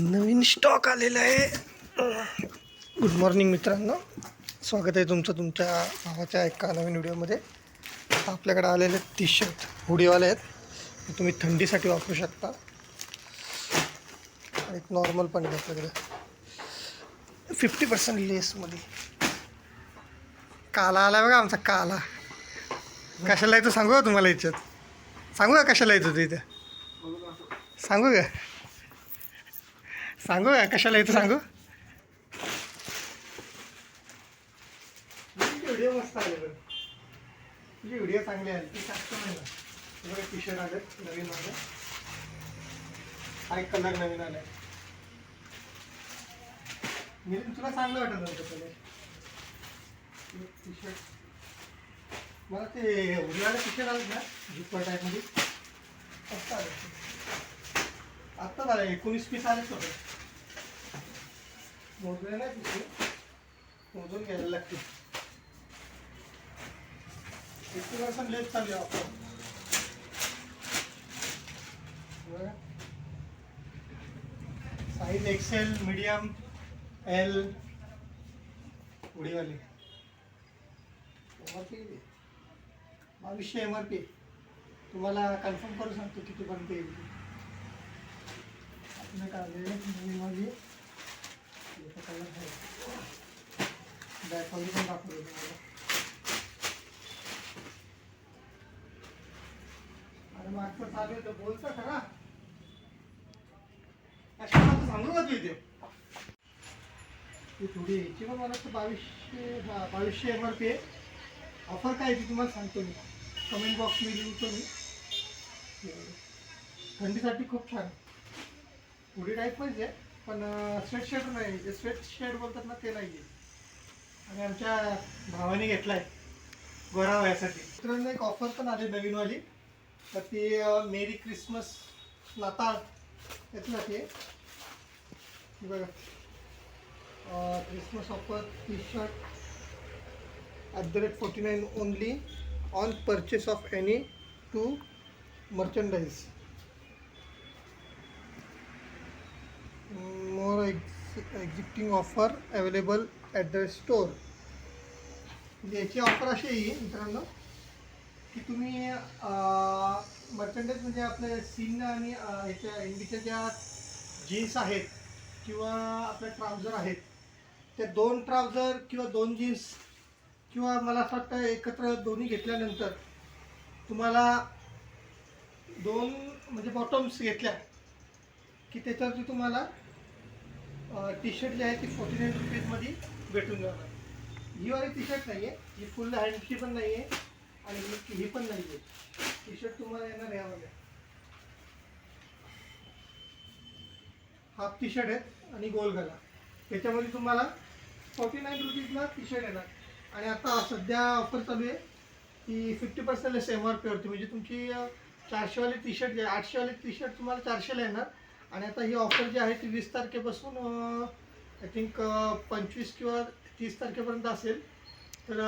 नवीन stock आलेला आहे. Good morning मित्रांनो. स्वागत आहे तुमचं तुमच्या भावाच्या एका नवीन व्हिडिओमध्ये. आपल्याकडे आलेले टी शर्ट हुडीवाले आहेत तुम्ही थंडीसाठी वापरू शकता. एक नॉर्मल पण आहे आपल्याकडे. फिफ्टी पर्सेंट लेसमध्ये काला आला बघा आमचा काला. कशाला येतो सांगू का तुम्हाला याच्यात? सांगू का कशाला येतो तो इथे? सांगू का? सांगू का? कशाला येतो सांगू? व्हिडिओ मस्त आले तुझी व्हिडिओ चांगली आली. ती जास्त नाही ना बघा टी शर्ट आले नवीन आले. हा एक कलर नवीन आलाय. मी तुला चांगलं वाटत नव्हतं पहिले. टी शर्ट मला ते उडीवाले टी शर्ट आलं ना झिप्पर टाईपमध्ये मस्त आले. आत्ता झालं एकोणीस पीस आले होते मोजले नाही तिथे मोजून घ्यायला लागते किती पर्सेंट लेट चालू आपण साईज एक्सेल मीडियम एल. उडीवाली. एम आर पी बावीसशे एम आर पी तुम्हाला कन्फर्म करू सांगतो कितीपर्यंत येईल ते. आपलं काढलेलं नवीन माझी कलर आहे बॅकमध्ये पण दाखवतो तुम्हाला अरे मागचं चालू आहे तर बोलतं खरा कशाला सांगू का तू इथे ती थोडी यायची पण मला तर बावीसशे हा, बावीसशे एम आर पी आहे ऑफर काय आहे ती तुम्हाला सांगतो मी कमेंट बॉक्समध्ये लिहितो मी थंडीसाठी खूप छान हुडी टाईप पाहिजे पण स्वेट शेड नाही. जे स्वेट शेड बोलतात ना ते नाही आहे आणि आमच्या भावाने आहे गोरा व्हायसाठी मित्रांनो एक ऑफर पण आली नवीनवाली. तर ती मेरी क्रिसमस नाताळ याच्यासाठी आहे ते. बघा. Christmas offer T shirt at the rate forty nine only on purchase of any two merchandise more ex- existing offer available at the store. म्हणजे याची ऑफर अशी आहे मित्रांनो की तुम्ही मर्चंडाईज म्हणजे आपल्या सीन आणि ह्याच्या इंडीच्या ज्या जीन्स आहेत किंवा आपल्या ट्राउझर आहेत त्या दोन ट्राउझर किंवा दोन जीन्स किंवा मला असं वाटतं एकत्र दोन्ही घेतल्यानंतर तुम्हाला दोन म्हणजे बॉटम्स घेतल्या की त्याच्यावरती तुम्हाला टी शर्ट जी आहे ती फोर्टी नाईन रुपीजमध्ये भेटून जाणार. ही वाली टी शर्ट नाही आहे ही फुल हँडची पण नाही आहे आणि ही ही पण नाही आहे टी शर्ट तुम्हाला येणार यामध्ये हाफ टी शर्ट आहेत आणि गोल गला. त्याच्यामध्ये तुम्हाला फोर्टी नाईन रुपीजला टी शर्ट येणार. आणि आता सध्या ऑफर चालू आहे. की fifty percent less M R पीवरती म्हणजे तुमची चारशेवाली टी शर्ट जे आठशेवाली टी शर्ट तुम्हाला चारशेला येणार. आणि आता ही ऑफर जी आहे ती वीस तारखेपासून आय थिंक पंचवीस किंवा तीस तारखेपर्यंत असेल. तर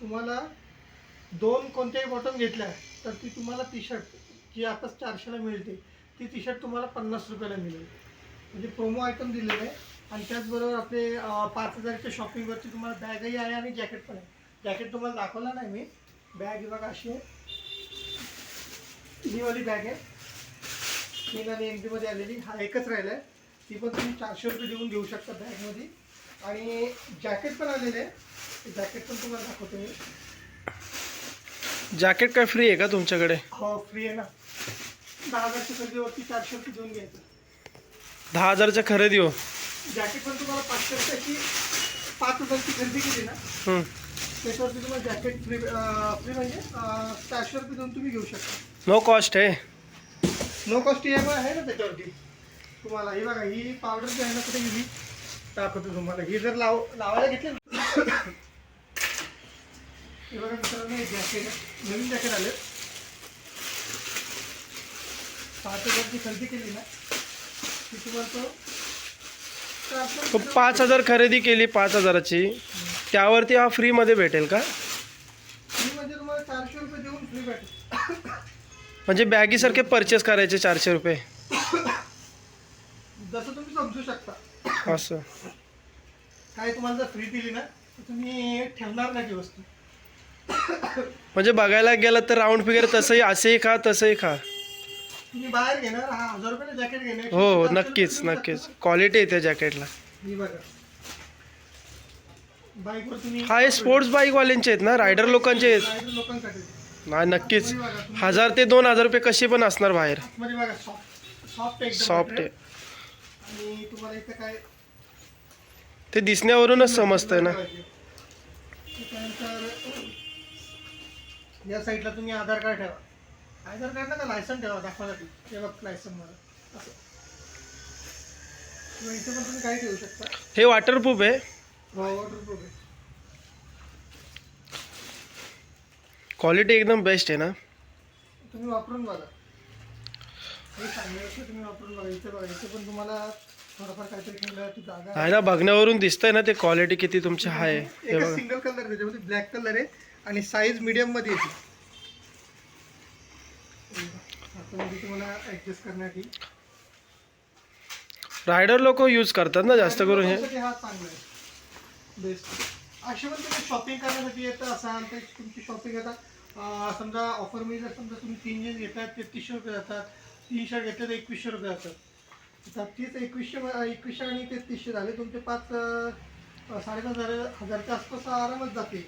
तुम्हाला दोन कोणत्याही बॉटम घेतल्या तर ती तुम्हाला टी शर्ट जी आता चारशेला मिळते ती टी शर्ट तुम्हाला पन्नास रुपयाला मिळेल. म्हणजे प्रोमो आयटम दिलेले आहे. आणि त्याचबरोबर आपले पाच हजारच्या शॉपिंगवरती तुम्हाला बॅगही आहे आणि जॅकेट पण आहे. जॅकेट तुम्हाला दाखवलं नाही मी. बॅग ही बघा अशी आहे. ही वाली बॅग आहे. तीन आणि एममध्ये आलेली. हा एकच राहिला आहे ती पण तुम्ही चारशे रुपये देऊन घेऊ शकता बॅगमध्ये. आणि जॅकेट पण आलेले. आहे जॅकेट पण तुम्हाला दाखवतो मी. जॅकेट काय फ्री आहे का तुमच्याकडे? हो फ्री आहे ना. दहा हजारच्या खरेदीवरती चारशे रुपये देऊन घ्यायचं. दहा हजारच्या खरेदी हो. जॅकेट पण तुम्हाला पाचशे रुपयाची पाच हजारची खरेदी केली ना. हं. त्याच्यावरती तुम्हाला जॅकेट फ्री फ्री म्हणजे चारशे रुपये देऊन तुम्ही घेऊ शकता. नो कॉस्ट आहे. No cost E M I आहे ना त्याच्यावरती तुम्हाला ही बघा ही पावडर जी आहे ना कुठे गेली दाखवतो तुम्हाला ही जर लाव लावायला घेतली ना हे बघा मित्रांनो हे। जॅकेट नवीन जॅकेट आले पाच हजारची खरेदी केली ना। की तुम्हाला तो तो पाच हज़ार खरेदी केली पाच हजाराची त्यावरती हा फ्रीमध्ये भेटेल का? फ्री म्हणजे तुम्हाला चारशे रुपये देऊन फ्री भेटेल म्हणजे बॅगीसारखे परचेस करायचे चारशे रुपये. जसं तुम्ही समजू शकता. असं. काय तुम्हाला जर फ्री दिली ना तर तुम्ही ठेवणार नाही ती वस्तू. म्हणजे बघायला गेलं तर राऊंड फिगर तसंही असेही खा तसंही खा. तुम्ही बाहेर घेणार हा हजार रुपयाला जॅकेट घेणार. हो हो नक्कीच नक्कीच. क्वालिटी आहे त्या जॅकेटला ही बघा. बाईकवर तुम्ही हा हे स्पोर्ट्स बाईकवाल्यांचे आहेत ना? रायडर लोकांचे आहेत. रायडर लोकांसाठी. नाही नक्कीच. हजार ते दोन हजार रुपये कसे पण असणार बाहेर. सॉफ्ट. आहे. ते दिसण्यावरूनच समजतंय ना. या साईडला तुम्ही आधार कार्ड ठेवा. आधार कार्ड नका लायसन ठेवा हे बघ लायसन मला असं. किंवा इथे पण तुम्ही ठेवू शकता. हे वॉटरप्रूफ आहे. हो वॉटरप्रूफ आहे. क्वालिटी एकदम बेस्ट आहे ना? तुम्ही वापरून बघा. हे सांगितलं तुम्ही वापरून बघा. इथे बघा इथे पण तुम्हाला थोडंफार काहीतरी ठेवलं ती जागा आहे. ना बघण्यावरून दिसतंय ना ते क्वालिटी किती तुमची आहे. हे एका बघा सिंगल कलर त्याच्यामध्ये ब्लॅक कलर आहे आणि साईज मीडियममध्ये येते. आतमध्ये तुम्हाला ऍडजस्ट करण्यासाठी. रायडर लोक यूज करतात ना जास्त करून हे. हा चांगला आहे. बेस्ट असे पण तुम्ही शॉपिंग करण्यासाठी येत असाल तर तुमची शॉपिंग आता समजा ऑफर मी जर समजा तुम्ही तीन जीन्स घेतात तेहतीसशे रुपये जातात. तीन शर्ट घेतले तर एकवीसशे रुपये जातात. आता तीच एकवीसशे एकवीसशे आणि तेहतीसशे झाले तुमचे पाच साडेपाच हजार हजारच्या आसपास आरामात जातील.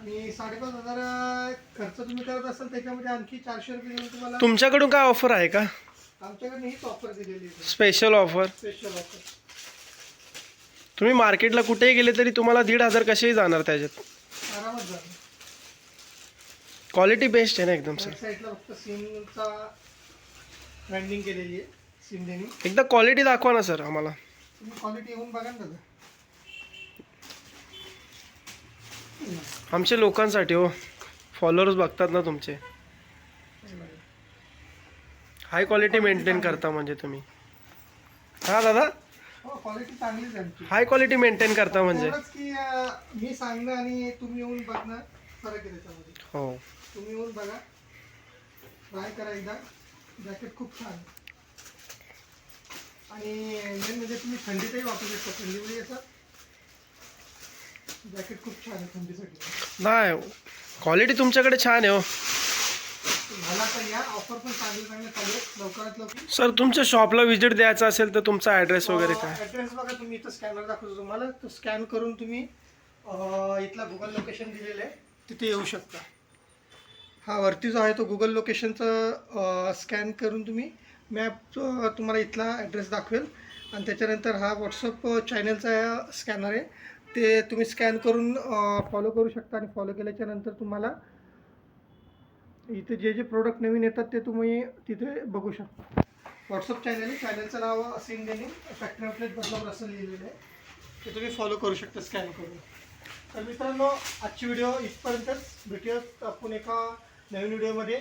आणि साडेपाच हजार खर्च तुम्ही करत असाल त्याच्यामध्ये आणखी चारशे रुपये तुम्हाला तुमच्याकडून काय ऑफर आहे का? आमच्याकडे हीच ऑफर दिलेली आहे. स्पेशल ऑफर स्पेशल ऑफर तुम्ही मार्केटला कुठेही गेले तरी तुम्हाला दीड हजार कसेही जाणार त्याच्यात? आरामात जाणार. क्वालिटी बेस्ट आहे ना एकदम सर बॅक साईडला फक्त सिमचा ब्रँडिंग केलेली आहे सिमडेनी एकदा क्वालिटी दाखवा ना सर आम्हाला. तुम्ही क्वालिटी येऊन बघा ना दादा. आमच्या लोकांसाठी हो. फॉलोअर्स बघतात ना तुमचे. हाय क्वालिटी मेंटेन करता म्हणजे तुम्ही. हा दादा? क्वालिटी चांगलीच आहे आमची. हाय क्वालिटी मेंटेन करता म्हणजे. की मी सांगणं आणि तुम्ही येऊन बघणं फरक आहे त्याच्यामध्ये. हो. तुम्ही येऊन बघा. ट्राय करा एकदा. जॅकेट खूप छान. आणि मेन म्हणजे तुम्ही थंडीतही वापरू शकता. थंडीमध्ये असं जॅकेट खूप छान आहे थंडीसाठी. नाही क्वालिटी तुमच्याकडे छान आहे हो. मला तर या ऑफर पण चांगले चांगले चालू आहेत. लवकरात लवकर. सर तुमच्या शॉपला व्हिजिट द्यायचा असेल तर तुमचा ॲड्रेस वगैरे काय? ऍड्रेस बघा तुम्ही इथं स्कॅनर दाखवतो तुम्हाला. तो स्कॅन करून तुम्ही इथला गुगल लोकेशन दिलेलं आहे. तिथे येऊ शकता. हा वरती जो आहे तो गुगल लोकेशनचं स्कॅन करून तुम्ही मॅप तुम्हाला इथला ॲड्रेस दाखवेल. आणि त्याच्यानंतर हा व्हॉट्सअप चॅनलचा स्कॅनर आहे. ते तुम्ही स्कॅन करून फॉलो करू शकता आणि फॉलो केल्याच्यानंतर तुम्हाला इथे जे जे प्रोडक्ट नवीन येतात ते तुम्ही तिथे बघू शकता. व्हॉट्सअप चॅनल आहे. चॅनलचं नाव असिन त्यांनी फॅक्टरी आउटलेट बदलावर असं लिहिलेलं आहे. ते तुम्ही फॉलो करू शकता स्कॅन करून. तर मित्रांनो आजची व्हिडिओ इथपर्यंतच. भेटूयात आपण एका नवीन व्हिडिओमध्ये.